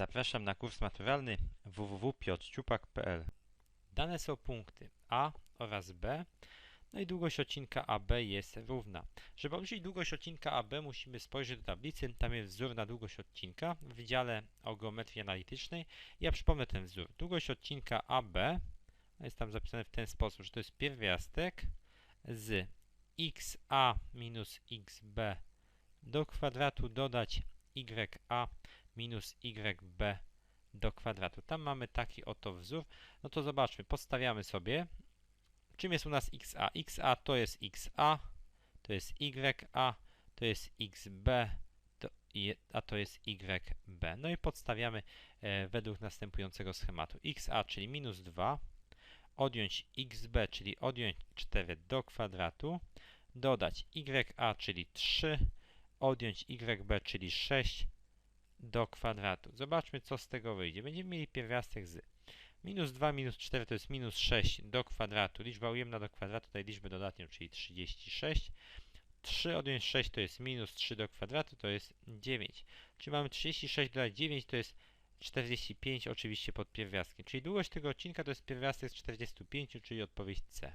Zapraszam na kurs maturalny www.piotrciupak.pl Dane są punkty A oraz B, no i długość odcinka AB jest równa. Żeby obliczyć długość odcinka AB musimy spojrzeć do tablicy, tam jest wzór na długość odcinka w Wydziale o Geometrii Analitycznej. Ja przypomnę ten wzór. Długość odcinka AB jest tam zapisane w ten sposób, że to jest pierwiastek z xa minus xb do kwadratu dodać ya minus yb do kwadratu. Tam mamy taki oto wzór. No to zobaczmy, podstawiamy sobie. Czym jest u nas xa? xa to jest xa, to jest ya, to jest xb, to, a to jest yb. No i podstawiamy e, według następującego schematu. xa, czyli minus 2, odjąć xb, czyli odjąć 4 do kwadratu, dodać ya, czyli 3, odjąć yb, czyli 6 do kwadratu. Zobaczmy, co z tego wyjdzie. Będziemy mieli pierwiastek z minus 2 minus 4 to jest minus 6 do kwadratu. Liczba ujemna do kwadratu daje liczbę dodatnią, czyli 36. 3 odjąć 6 to jest minus 3 do kwadratu, to jest 9. Czyli mamy 36 dodać 9 to jest 45 oczywiście pod pierwiastkiem. Czyli długość tego odcinka to jest pierwiastek z 45, czyli odpowiedź C.